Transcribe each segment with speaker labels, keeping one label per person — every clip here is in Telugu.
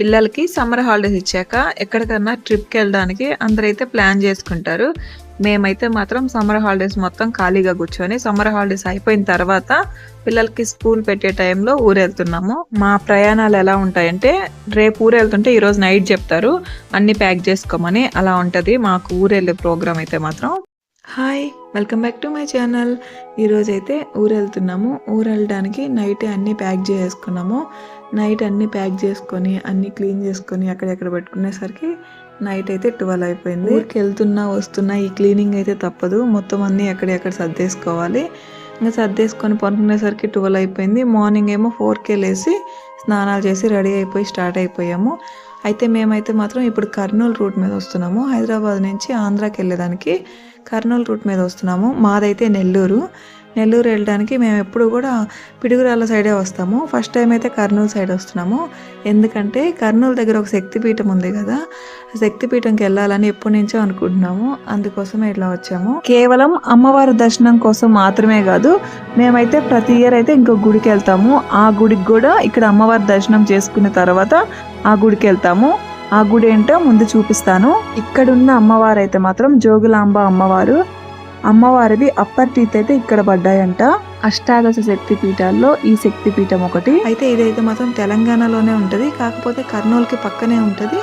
Speaker 1: పిల్లలకి సమ్మర్ హాలిడేస్ ఇచ్చాక ఎక్కడికన్నా ట్రిప్కి వెళ్ళడానికి అందరైతే ప్లాన్ చేసుకుంటారు. మేమైతే మాత్రం సమ్మర్ హాలిడేస్ మొత్తం ఖాళీగా కూర్చొని సమ్మర్ హాలిడేస్ అయిపోయిన తర్వాత పిల్లలకి స్కూల్ పెట్టే టైంలో ఊరెళ్తున్నాము. మా ప్రయాణాలు ఎలా ఉంటాయంటే రేపు ఊరెళ్తుంటే ఈరోజు నైట్ చెప్తారు. అన్ని ప్యాక్ చేసుకోమని అలా ఉంటుంది. మాకు ఊరెళ్ళే ప్రోగ్రామ్ అయితే మాత్రం hi welcome back to my channel. ఈరోజైతే ఊరెళ్తున్నాము. ఊరు వెళ్తున్నాము ఊరు వెళ్ళడానికి నైట్ అన్నీ ప్యాక్ చేసుకున్నాము నైట్ అన్నీ ప్యాక్ చేసుకొని అన్నీ క్లీన్ చేసుకొని అక్కడెక్కడ పెట్టుకునేసరికి నైట్ అయితే ట్వెల్వ్ అయిపోయింది. ఊరికి వెళ్తున్నా వస్తున్నా ఈ క్లీనింగ్ అయితే తప్పదు. మొత్తం అన్నీ ఎక్కడెక్కడ సర్దేసుకోవాలి. ఇంకా సర్దేసుకొని పనుకునేసరికి ట్వెల్వ్ అయిపోయింది. మార్నింగ్ ఏమో ఫోర్కే లేసి స్నానాలు చేసి రెడీ అయిపోయి స్టార్ట్ అయిపోయాము. అయితే మేమైతే మాత్రం ఇప్పుడు కర్నూలు రూట్ మీద వస్తున్నాము. హైదరాబాద్ నుంచి ఆంధ్రాకి వెళ్ళేదానికి కర్నూలు రూట్ మీద వస్తున్నాము. మాదైతే నెల్లూరు. నెల్లూరు వెళ్ళడానికి మేము ఎప్పుడు కూడా పిడుగురాళ్ళ సైడే వస్తాము. ఫస్ట్ టైం అయితే కర్నూలు సైడ్ వస్తున్నాము. ఎందుకంటే కర్నూలు దగ్గర ఒక శక్తిపీఠం ఉంది కదా శక్తిపీఠంకి వెళ్ళాలని ఎప్పటి నుంచో అనుకుంటున్నాము. అందుకోసమే ఇట్లా వచ్చాము. కేవలం అమ్మవారి దర్శనం కోసం మాత్రమే కాదు మేమైతే ప్రతి ఇయర్ అయితే ఇంకో గుడికి వెళ్తాము. ఆ గుడికి కూడా ఇక్కడ అమ్మవారి దర్శనం చేసుకున్న తర్వాత ఆ గుడికి వెళ్తాము. ఆ గుడి ఏంటో ముందు చూపిస్తాను. ఇక్కడున్న అమ్మవారు అయితే మాత్రం జోగులాంబ అమ్మవారు. అమ్మవారివి అప్పర్ టీత్ అయితే ఇక్కడ పడ్డాయంట. అష్టాదశ శక్తి పీఠాల్లో ఈ శక్తి పీఠం ఒకటి. అయితే ఇదైతే మాత్రం తెలంగాణలోనే ఉంటుంది. కాకపోతే కర్నూలుకి పక్కనే ఉంటుంది.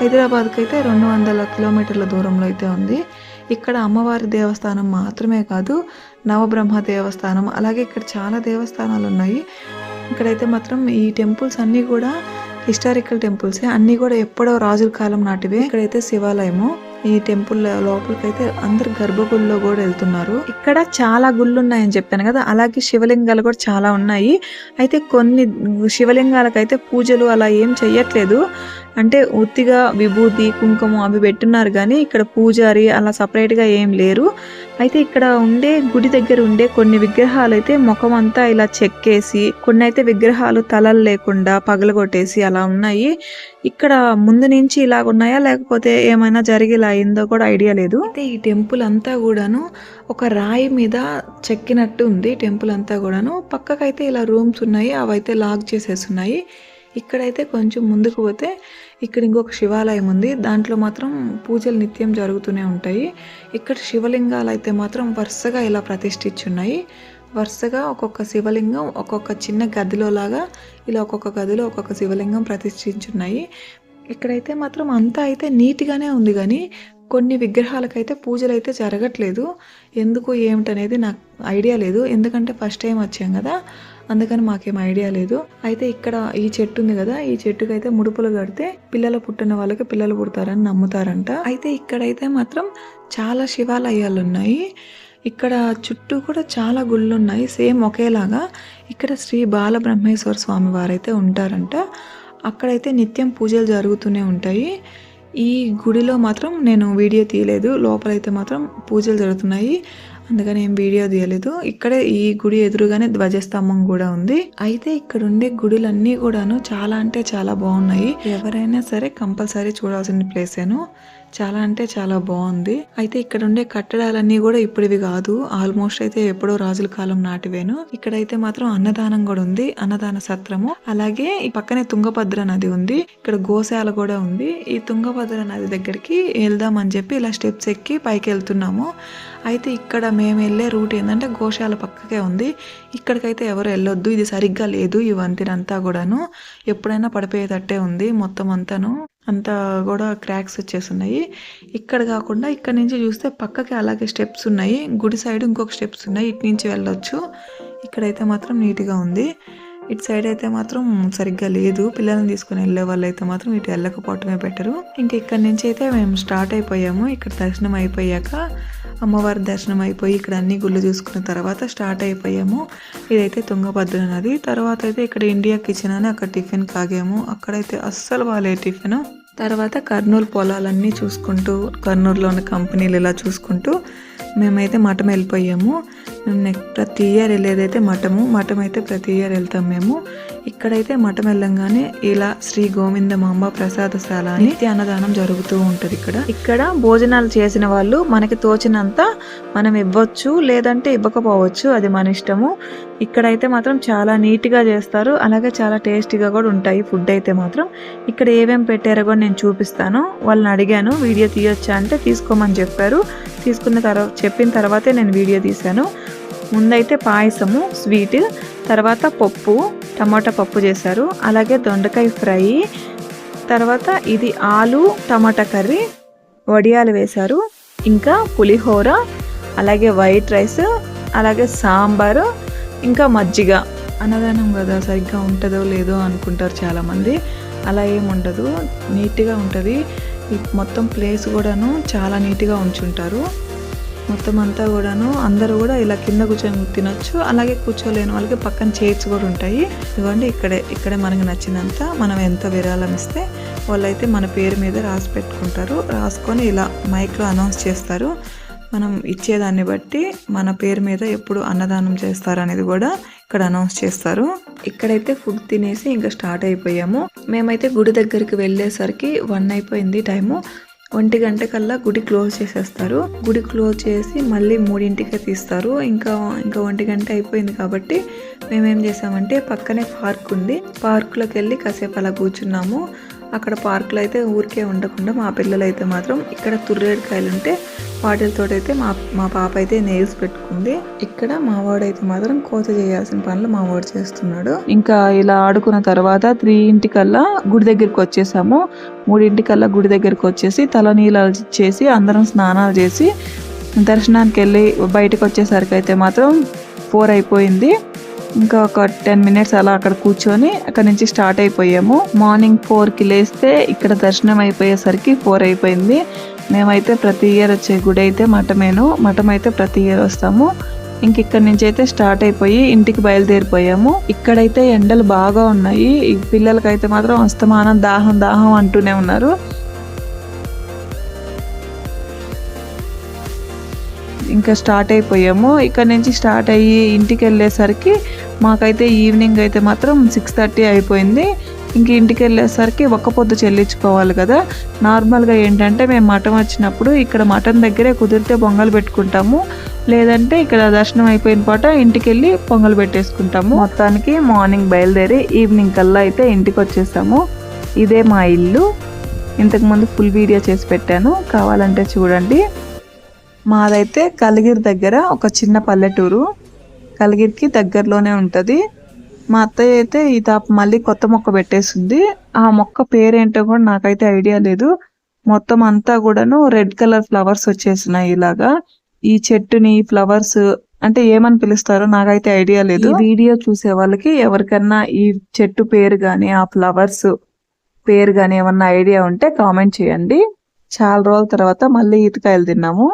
Speaker 1: హైదరాబాద్కి అయితే రెండు వందల కిలోమీటర్ల దూరంలో అయితే ఉంది. ఇక్కడ అమ్మవారి దేవస్థానం మాత్రమే కాదు నవబ్రహ్మ దేవస్థానం అలాగే ఇక్కడ చాలా దేవస్థానాలు ఉన్నాయి ఇక్కడైతే మాత్రం ఈ టెంపుల్స్ అన్నీ కూడా హిస్టారికల్ టెంపుల్సే. అన్నీ కూడా ఎప్పుడో రాజుల కాలం నాటివే. ఇక్కడైతే శివాలయము. ఈ టెంపుల్ లోపలికి అయితే అందరు గర్భగుడిలో కూడా వెళ్తున్నారు. ఇక్కడ చాలా గుళ్ళు ఉన్నాయని చెప్పాను కదా. అలాగే శివలింగాలు కూడా చాలా ఉన్నాయి. అయితే కొన్ని శివలింగాలకైతే పూజలు అలా ఏం చెయ్యట్లేదు. అంటే ఉత్తిగా విభూతి కుంకుమ అవి పెట్టున్నారు కానీ ఇక్కడ పూజారి అలా సపరేట్గా ఏం లేరు. అయితే ఇక్కడ ఉండే గుడి దగ్గర ఉండే కొన్ని విగ్రహాలు అయితే ముఖం అంతా ఇలా చెక్కేసి కొన్ని అయితే విగ్రహాలు తలలు లేకుండా పగలగొట్టేసి అలా ఉన్నాయి. ఇక్కడ ముందు నుంచి ఇలాగ ఉన్నాయా? లేకపోతే ఏమైనా జరిగి ఇలా అయిందో కూడా ఐడియా లేదు. అయితే ఈ టెంపుల్ అంతా కూడాను ఒక రాయి మీద చెక్కినట్టు ఉంది. టెంపుల్ అంతా కూడాను. పక్కకైతే ఇలా రూమ్స్ ఉన్నాయి. అవైతే లాక్ చేసేసి ఉన్నాయి. ఇక్కడైతే కొంచెం ముందుకు పోతే ఇక్కడ ఇంకొక శివాలయం ఉంది. దాంట్లో మాత్రం పూజలు నిత్యం జరుగుతూనే ఉంటాయి. ఇక్కడ శివలింగాలు అయితే మాత్రం వరుసగా ఇలా ప్రతిష్ఠించున్నాయి. వరుసగా ఒక్కొక్క శివలింగం ఒక్కొక్క చిన్న గదిలో లాగా ఇలా ఒక్కొక్క గదిలో ఒక్కొక్క శివలింగం ప్రతిష్ఠించున్నాయి. ఇక్కడైతే మాత్రం అంతా అయితే నీట్గానే ఉంది కానీ కొన్ని విగ్రహాలకైతే పూజలు అయితే జరగట్లేదు. ఎందుకు ఏమిటనేది నాకు ఐడియా లేదు. ఎందుకంటే ఫస్ట్ టైం వచ్చాం కదా. అందుకని మాకేం ఐడియా లేదు. అయితే ఇక్కడ ఈ చెట్టు ఉంది కదా ఈ చెట్టుకి అయితే ముడుపులు కడితే పిల్లలు పుట్టిన వాళ్ళకి పిల్లలు పుడతారని నమ్ముతారంట. అయితే ఇక్కడైతే మాత్రం చాలా శివాలయాలు ఉన్నాయి. ఇక్కడ చుట్టూ కూడా చాలా గుళ్ళు ఉన్నాయి సేమ్ ఒకేలాగా. ఇక్కడ శ్రీ బాలబ్రహ్మేశ్వర స్వామి వారైతే ఉంటారంట. అక్కడైతే నిత్యం పూజలు జరుగుతూనే ఉంటాయి. ఈ గుడిలో మాత్రం నేను వీడియో తీయలేదు లోపలైతే మాత్రం పూజలు జరుగుతున్నాయి. అందుకని ఏం వీడియో తీయలేదు. ఇక్కడే ఈ గుడి ఎదురుగానే ధ్వజస్తంభం కూడా ఉంది. అయితే ఇక్కడ ఉండే గుడులన్నీ కూడాను చాలా అంటే చాలా బాగున్నాయి. ఎవరైనా సరే కంపల్సరీ చూడాల్సిన ప్లేసేను. చాలా అంటే చాలా బాగుంది. అయితే ఇక్కడ ఉండే కట్టడాలన్నీ కూడా ఇప్పుడివి కాదు. ఆల్మోస్ట్ అయితే ఎప్పుడో రాజుల కాలం నాటివేను. ఇక్కడైతే మాత్రం అన్నదానం కూడా ఉంది. అన్నదాన సత్రము. అలాగే ఈ పక్కనే తుంగభద్ర నది ఉంది. ఇక్కడ గోశాల కూడా ఉంది. ఈ తుంగభద్ర నది దగ్గరికి వెళ్దాం అని చెప్పి ఇలా స్టెప్స్ ఎక్కి పైకి వెళ్తున్నాము. అయితే ఇక్కడ మేము వెళ్ళే రూట్ ఏంటంటే గోశాల పక్కకే ఉంది. ఇక్కడికైతే ఎవరు వెళ్ళొద్దు. ఇది సరిగ్గా లేదు ఈ వంతినంతా కూడాను. ఎప్పుడైనా పడిపోయేటట్టే ఉంది మొత్తం అంతాను. అంతా కూడా క్రాక్స్ వచ్చేస్తున్నాయి. ఇక్కడ కాకుండా ఇక్కడ నుంచి చూస్తే పక్కకి అలాగే స్టెప్స్ ఉన్నాయి. గుడి సైడ్ ఇంకొక స్టెప్స్ ఉన్నాయి. ఇటు నుంచి వెళ్ళొచ్చు. ఇక్కడైతే మాత్రం నీట్గా ఉంది. ఇటు సైడ్ అయితే మాత్రం సరిగ్గా లేదు. పిల్లల్ని తీసుకుని వెళ్ళే వాళ్ళు అయితే మాత్రం ఇటు వెళ్ళకపోవటమే బెటరు. ఇంకా ఇక్కడ నుంచి అయితే మేము స్టార్ట్ అయిపోయాము. ఇక్కడ దర్శనం అయిపోయాక అమ్మవారి దర్శనం అయిపోయి ఇక్కడ అన్ని గుళ్ళు చూసుకున్న తర్వాత స్టార్ట్ అయిపోయాము. ఇదైతే తుంగభద్ర నది. తర్వాత అయితే ఇక్కడ ఇండియా కిచెన్ అని అక్కడ టిఫిన్ కాగాము. అక్కడైతే అస్సలు బాగాలేదు టిఫిన్. తర్వాత కర్నూలు పొలాలన్నీ చూసుకుంటూ కర్నూలులో ఉన్న కంపెనీలు ఇలా చూసుకుంటూ మేమైతే మఠం వెళ్ళిపోయాము. మేము నెక్స్ట్ ప్రతి ఇయర్ వెళ్ళేదైతే మఠము మఠం అయితే ప్రతి ఇయర్ వెళ్తాం మేము. ఇక్కడైతే మఠం వెళ్ళంగానే ఇలా శ్రీ గోవిందమాంబ ప్రసాదశాల అని నిత్య అన్నదానం జరుగుతూ ఉంటది ఇక్కడ. ఇక్కడ భోజనాలు చేసిన వాళ్ళు మనకి తోచినంత మనం ఇవ్వచ్చు లేదంటే ఇవ్వకపోవచ్చు అది మన ఇష్టము. ఇక్కడైతే మాత్రం చాలా నీట్గా చేస్తారు అలాగే చాలా టేస్టీగా కూడా ఉంటాయి ఫుడ్ అయితే మాత్రం. ఇక్కడ ఏమేమి పెట్టారో కూడా నేను చూపిస్తాను. వాళ్ళని అడిగాను వీడియో తీయొచ్చా? అంటే తీసుకోమని చెప్పారు. తీసుకున్న తర్వాత చెప్పిన తర్వాతే నేను వీడియో తీశాను. ముందైతే పాయసము స్వీట్ తర్వాత పప్పు టమాటా పప్పు చేశారు. అలాగే దొండకాయ ఫ్రై. తర్వాత ఇది ఆలు టమాటా కర్రీ వడియాలు వేశారు. ఇంకా పులిహోర అలాగే వైట్ రైస్ అలాగే సాంబారు ఇంకా మజ్జిగ. అన్నదానం కదా సరిగ్గా ఉంటుందో లేదో అనుకుంటారు చాలామంది. అలా ఏం ఉండదు. నీట్గా ఉంటుంది. మొత్తం ప్లేస్ కూడాను చాలా నీట్గా ఉంచుంటారు. మొత్తం అంతా కూడాను అందరూ కూడా ఇలా కింద కూర్చొని తినొచ్చు. అలాగే కూర్చోలేని వాళ్ళకి పక్కన చైర్స్ కూడా ఉంటాయి. ఇవ్వండి ఇక్కడే ఇక్కడే మనకి నచ్చినంత మనం ఎంత విరాళం ఇస్తే వాళ్ళైతే మన పేరు మీద రాసి పెట్టుకుంటారు. రాసుకొని ఇలా మైక్లో అనౌన్స్ చేస్తారు. మనం ఇచ్చేదాన్ని బట్టి మన పేరు మీద ఎప్పుడు అన్నదానం చేస్తారు అనేది కూడా ఇక్కడ అనౌన్స్ చేస్తారు. ఇక్కడైతే ఫుడ్ తినేసి ఇంకా స్టార్ట్ అయిపోయాము. మేమైతే గుడి దగ్గరికి వెళ్ళేసరికి వన్ అయిపోయింది టైము. ఒంటి గంట కల్లా గుడి క్లోజ్ చేసేస్తారు. గుడి క్లోజ్ చేసి మళ్ళీ మూడింటికే తీస్తారు. ఇంకా ఇంకా ఒంటి గంట అయిపోయింది కాబట్టి మేమేం చేసామంటే పక్కనే పార్క్ ఉంది. పార్కులోకి వెళ్ళి కాసేపు అలా కూర్చున్నాము. అక్కడ పార్కులో అయితే ఊరికే ఉండకుండా మా పిల్లలు అయితే మాత్రం ఇక్కడ తుర్రేడుకాయలు ఉంటే వాటితో అయితే మా మా పాప అయితే నేల్స్ పెట్టుకుంది. ఇక్కడ మా వాడైతే మాత్రం కోత చేయాల్సిన పనులు మా వాడు చేస్తున్నాడు. ఇంకా ఇలా ఆడుకున్న తర్వాత త్రీ ఇంటికల్లా గుడి దగ్గరికి వచ్చేసాము. మూడింటికల్లా గుడి దగ్గరికి వచ్చేసి తలనీలాలు చేసి అందరం స్నానాలు చేసి దర్శనానికి వెళ్ళి బయటకు వచ్చేసరికి అయితే మాత్రం ఫోర్ అయిపోయింది. ఇంకా ఒక టెన్ మినిట్స్ అలా అక్కడ కూర్చొని అక్కడ నుంచి స్టార్ట్ అయిపోయాము. మార్నింగ్ ఫోర్కి లేస్తే ఇక్కడ దర్శనం అయిపోయేసరికి ఫోర్ అయిపోయింది. మేమైతే ప్రతి ఇయర్ వచ్చే గుడి అయితే మఠమేను. మఠం అయితే ప్రతి ఇయర్ వస్తాము. ఇంక ఇక్కడ నుంచి అయితే స్టార్ట్ అయిపోయి ఇంటికి బయలుదేరిపోయాము. ఇక్కడైతే ఎండలు బాగా ఉన్నాయి. పిల్లలకైతే మాత్రం అస్తమానం దాహం దాహం అంటూనే ఉన్నారు. ఇంకా స్టార్ట్ అయిపోయాము. ఇక్కడ నుంచి స్టార్ట్ అయ్యి ఇంటికి వెళ్ళేసరికి మాకైతే ఈవినింగ్ అయితే మాత్రం సిక్స్ థర్టీ అయిపోయింది. ఇంక ఇంటికి వెళ్ళేసరికి ఒక్క పొద్దు చెల్లించుకోవాలి కదా. నార్మల్గా ఏంటంటే మేము మటన్ వచ్చినప్పుడు ఇక్కడ మటన్ దగ్గరే కుదిరితే పొంగలు పెట్టుకుంటాము. లేదంటే ఇక్కడ దర్శనం అయిపోయిన పాట ఇంటికి వెళ్ళి పొంగలు పెట్టేసుకుంటాము. మొత్తానికి మార్నింగ్ బయలుదేరి ఈవినింగ్ కల్లా అయితే ఇంటికి వచ్చేసాము. ఇదే మా ఇల్లు. ఇంతకుముందు ఫుల్ వీడియో చేసి పెట్టాను. కావాలంటే చూడండి. మాదైతే కలిగిరి దగ్గర ఒక చిన్న పల్లెటూరు. కలిగిరికి దగ్గరలోనే ఉంటుంది. మా అత్తయ్య అయితే ఈ తాప మళ్ళీ కొత్త మొక్క పెట్టేసింది. ఆ మొక్క పేరేంటో కూడా నాకైతే ఐడియా లేదు. మొత్తం అంతా కూడాను రెడ్ కలర్ ఫ్లవర్స్ వచ్చేసినాయి ఇలాగా. ఈ చెట్టుని ఫ్లవర్స్ అంటే ఏమని పిలుస్తారో నాకైతే ఐడియా లేదు. వీడియో చూసే వాళ్ళకి ఎవరికన్నా ఈ చెట్టు పేరు కానీ ఆ ఫ్లవర్స్ పేరు కానీ ఏమన్నా ఐడియా ఉంటే కామెంట్ చేయండి. చాలా రోజుల తర్వాత మళ్ళీ ఈతకాయలు తిన్నాము.